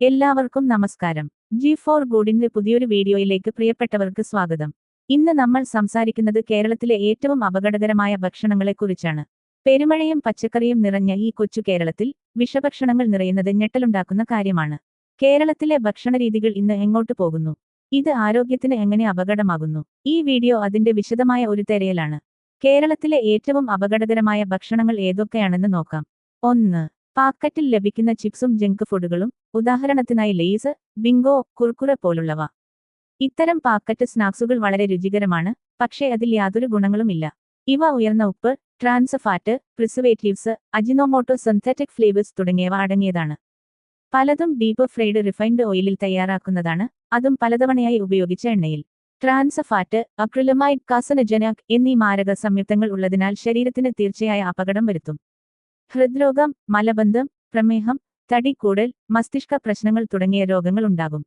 എല്ലാവർക്കും നമസ്കാരം. G four ഗുഡിന്റെ പുതിയൊരു വീഡിയോയിലേക്ക് പ്രിയപ്പെട്ടവർക്ക് സ്വാഗതം. ഇന്ന് നമ്മൾ സംസാരിക്കുന്നത് കേരളത്തിലെ ഏറ്റവും അപകടകരമായ ഭക്ഷണങ്ങളെക്കുറിച്ചാണ്. പെരുമഴയും പച്ചക്കറിയും നിറഞ്ഞ ഈ കൊച്ചു കേരളത്തിൽ വിഷഭക്ഷണങ്ങൾ നിറയുന്നത് ഞെട്ടലുണ്ടാക്കുന്ന കാര്യമാണ്. കേരളത്തിലെ ഭക്ഷണരീതികൾ ഇന്ന് എങ്ങോട്ട് പോകുന്നു? ഇത് ആരോഗ്യത്തിന് എങ്ങനെ അപകടമാകുന്നു? ഈ വീഡിയോ അതിന്റെ വിശദമായ ഒരു തെരയലാണ്. കേരളത്തിലെ ഏറ്റവും അപകടകരമായ ഭക്ഷണങ്ങൾ ഏതൊക്കെയാണെന്ന് നോക്കാം. ഒന്ന് പാക്കറ്റിൽ ലഭിക്കുന്ന ചിപ്സും ജങ്ക് ഫുഡുകളും ഉദാഹരണത്തിനായി ലേസ് ബിങ്കോ കുർക്കുറ പോലുള്ളവ. ഇത്തരം പാക്കറ്റ് സ്നാക്സുകൾ വളരെ രുചികരമാണ് പക്ഷേ അതിൽ യാതൊരു ഗുണങ്ങളുമില്ല. ഇവ ഉയർന്ന ഉപ്പ് trans fat preservatives Ajinomoto synthetic flavours തുടങ്ങിയവ അടങ്ങിയതാണ്. പലതും ഡീപ് ഫ്രൈഡ് റിഫൈൻഡ് ഓയിലിൽ തയ്യാറാക്കുന്നതാണ് അതും പലതവണയായി ഉപയോഗിച്ച എണ്ണയിൽ. ട്രാൻസ് ഫാറ്റ് അക്രിലമൈഡ് കാസനജനാക് എന്നീ മാരക സംയുക്തങ്ങൾ ഉള്ളതിനാൽ ശരീരത്തിന് തീർച്ചയായ അപകടം വരുത്തും. ഹൃദ്രോഗം മലബന്ധം പ്രമേഹം തടി കൂടൽ മസ്തിഷ്ക പ്രശ്നങ്ങൾ തുടങ്ങിയ രോഗങ്ങൾ ഉണ്ടാകും.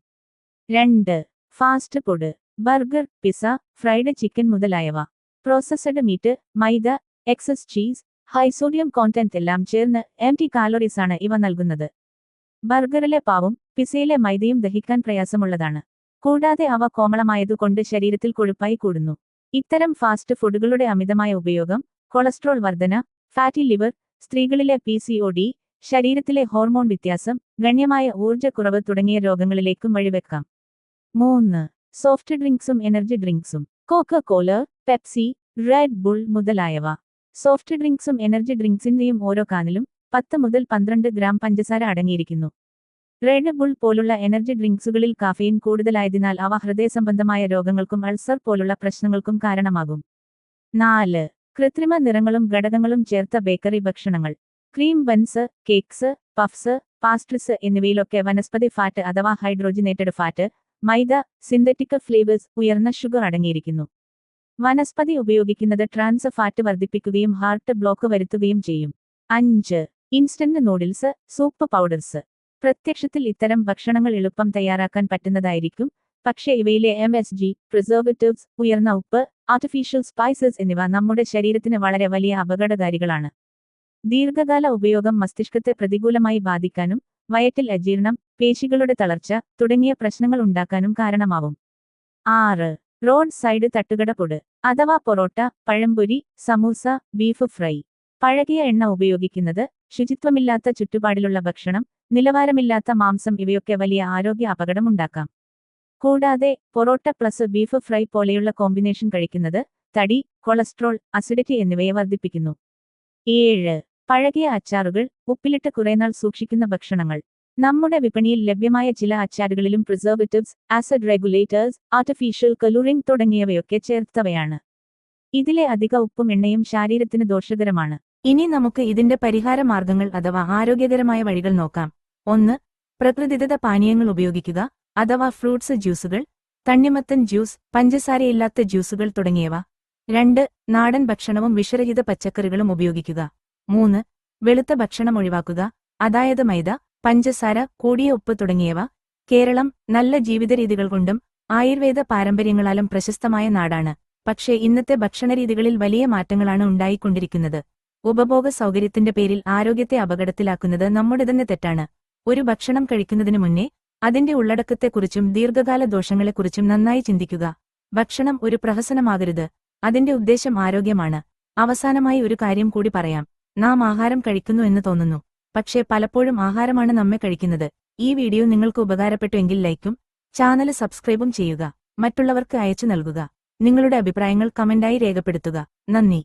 രണ്ട് fast food burger pizza fried chicken മുതലായവ. Processed meat maida excess cheese high sodium content എല്ലാം ചേർന്ന് എം ടി കാലോറീസ് ആണ് ഇവ നൽകുന്നത്. ബർഗറിലെ പാവും പിസയിലെ മൈദയും ദഹിക്കാൻ പ്രയാസമുള്ളതാണ്. കൂടാതെ അവ കോമളമായതുകൊണ്ട് ശരീരത്തിൽ കൊഴുപ്പായി കൂടുന്നു. ഇത്തരം ഫാസ്റ്റ് ഫുഡുകളുടെ അമിതമായ ഉപയോഗം കൊളസ്ട്രോൾ വർധന ഫാറ്റി ലിവർ സ്ത്രീകളിലെ പി സി ഒ ഡി ശരീരത്തിലെ ഹോർമോൺ വ്യത്യാസം ഗണ്യമായ ഊർജക്കുറവ് തുടങ്ങിയ രോഗങ്ങളിലേക്കും വഴിവെക്കാം. മൂന്ന് സോഫ്റ്റ് ഡ്രിങ്ക്സും energy ഡ്രിങ്ക്സും Coca Cola Pepsi Red Bull മുതലായവ. സോഫ്റ്റ് ഡ്രിങ്ക്സും എനർജി ഡ്രിങ്ക്സിന്റെയും ഓരോ കാനിലും പത്ത് മുതൽ പന്ത്രണ്ട് ഗ്രാം പഞ്ചസാര അടങ്ങിയിരിക്കുന്നു. റെഡ് ബുൾ പോലുള്ള എനർജി ഡ്രിങ്ക്സുകളിൽ കാഫെയിൻ കൂടുതലായതിനാൽ അവ ഹൃദയ സംബന്ധമായ രോഗങ്ങൾക്കും അൾസർ പോലുള്ള പ്രശ്നങ്ങൾക്കും കാരണമാകും. നാല് കൃത്രിമ നിറങ്ങളും ഘടകങ്ങളും ചേർത്ത ബേക്കറി ഭക്ഷണങ്ങൾ. Cream buns cakes puffs pastries എന്നിവയിലൊക്കെ vanaspati fat അഥവാ hydrogenated fat maida synthetic flavours ഉയർന്ന ഷുഗർ അടങ്ങിയിരിക്കുന്നു. വനസ്പതി ഉപയോഗിക്കുന്നത് ട്രാൻസ് ഫാറ്റ് വർദ്ധിപ്പിക്കുകയും ഹാർട്ട് ബ്ലോക്ക് വരുത്തുകയും ചെയ്യും. അഞ്ച്. ഇൻസ്റ്റന്റ് നൂഡിൽസ് സൂപ്പ് പൗഡേഴ്സ് പ്രത്യക്ഷത്തിൽ ഇത്തരം ഭക്ഷണങ്ങൾ എളുപ്പം തയ്യാറാക്കാൻ പറ്റുന്നതായിരിക്കും. പക്ഷേ ഇവയിലെ എം എസ് ജി പ്രിസർവേറ്റീവ്സ് ഉയർന്ന ഉപ്പ് ആർട്ടിഫിഷ്യൽ സ്പൈസസ് എന്നിവ നമ്മുടെ ശരീരത്തിന് വളരെ വലിയ അപകടകാരികളാണ്. ദീർഘകാല ഉപയോഗം മസ്തിഷ്കത്തെ പ്രതികൂലമായി ബാധിക്കാനും വയറ്റിൽ അജീർണം പേശികളുടെ തളർച്ച തുടങ്ങിയ പ്രശ്നങ്ങൾ ഉണ്ടാക്കാനും കാരണമാവും. ആറ്. റോഡ് സൈഡ് തട്ടുകട പൊട് അഥവാ പൊറോട്ട പഴംപൊരി സമൂസ ബീഫ് ഫ്രൈ. പഴകിയ എണ്ണ ഉപയോഗിക്കുന്നത് ശുചിത്വമില്ലാത്ത ചുറ്റുപാടിലുള്ള ഭക്ഷണം നിലവാരമില്ലാത്ത മാംസം ഇവയൊക്കെ വലിയ ആരോഗ്യ അപകടമുണ്ടാക്കാം കൂടാതെ പൊറോട്ട പ്ലസ് ബീഫ് ഫ്രൈ പോലെയുള്ള കോമ്പിനേഷൻ കഴിക്കുന്നത് തടി കൊളസ്ട്രോൾ അസിഡിറ്റി എന്നിവയെ വർദ്ധിപ്പിക്കുന്നു. ഏഴ് പഴകിയ അച്ചാറുകൾ ഉപ്പിലിട്ട് കുറേനാൾ സൂക്ഷിക്കുന്ന ഭക്ഷണങ്ങൾ. നമ്മുടെ വിപണിയിൽ ലഭ്യമായ ചില അച്ചാറുകളിലും preservatives acid regulators artificial colouring തുടങ്ങിയവയൊക്കെ ചേർത്തവയാണ്. ഇതിലെ അധിക ഉപ്പും എണ്ണയും ശാരീരത്തിന് ദോഷകരമാണ്. ഇനി നമുക്ക് ഇതിന്റെ പരിഹാര മാർഗങ്ങൾ അഥവാ ആരോഗ്യകരമായ വഴികൾ നോക്കാം. ഒന്ന് പ്രകൃതിദത്ത പാനീയങ്ങൾ ഉപയോഗിക്കുക. അഥവാ ഫ്രൂട്ട്സ് ജ്യൂസുകൾ തണ്ണിമത്തൻ ജ്യൂസ് പഞ്ചസാരയില്ലാത്ത ജ്യൂസുകൾ തുടങ്ങിയവ. രണ്ട് നാടൻ ഭക്ഷണവും വിഷരഹിത പച്ചക്കറികളും ഉപയോഗിക്കുക. മൂന്ന് വെളുത്ത ഭക്ഷണം ഒഴിവാക്കുക. അതായത് മൈദ പഞ്ചസാര കൂടിയ ഉപ്പ് തുടങ്ങിയവ കേരളം നല്ല ജീവിതരീതികൾ കൊണ്ടും ആയുർവേദ പാരമ്പര്യങ്ങളാലും പ്രശസ്തമായ നാടാണ്. പക്ഷേ ഇന്നത്തെ ഭക്ഷണരീതികളിൽ വലിയ മാറ്റങ്ങളാണ് ഉണ്ടായിക്കൊണ്ടിരിക്കുന്നത്. ഉപഭോഗ സൗകര്യത്തിന്റെ പേരിൽ ആരോഗ്യത്തെ അപകടത്തിലാക്കുന്നത് നമ്മുടെ തന്നെ തെറ്റാണ്. ഒരു ഭക്ഷണം കഴിക്കുന്നതിനു മുന്നേ അതിന്റെ ഉള്ളടക്കത്തെക്കുറിച്ചും ദീർഘകാല ദോഷങ്ങളെക്കുറിച്ചും നന്നായി ചിന്തിക്കുക. ഭക്ഷണം ഒരു പ്രഹസനമാകരുത്. അതിന്റെ ഉദ്ദേശം ആരോഗ്യമാണ്. അവസാനമായി ഒരു കാര്യം കൂടി പറയാം. നാം ആഹാരം കഴിക്കുന്നു എന്ന് തോന്നുന്നു. പക്ഷേ പലപ്പോഴും ആഹാരമാണ് നമ്മെ കഴിക്കുന്നത്. ഈ വീഡിയോ നിങ്ങൾക്ക് ഉപകാരപ്പെട്ടുവെങ്കിൽ ലൈക്കും ചാനൽ സബ്സ്ക്രൈബും ചെയ്യുക. മറ്റുള്ളവർക്ക് അയച്ചു നൽകുക. നിങ്ങളുടെ അഭിപ്രായങ്ങൾ കമന്റായി രേഖപ്പെടുത്തുക. നന്ദി.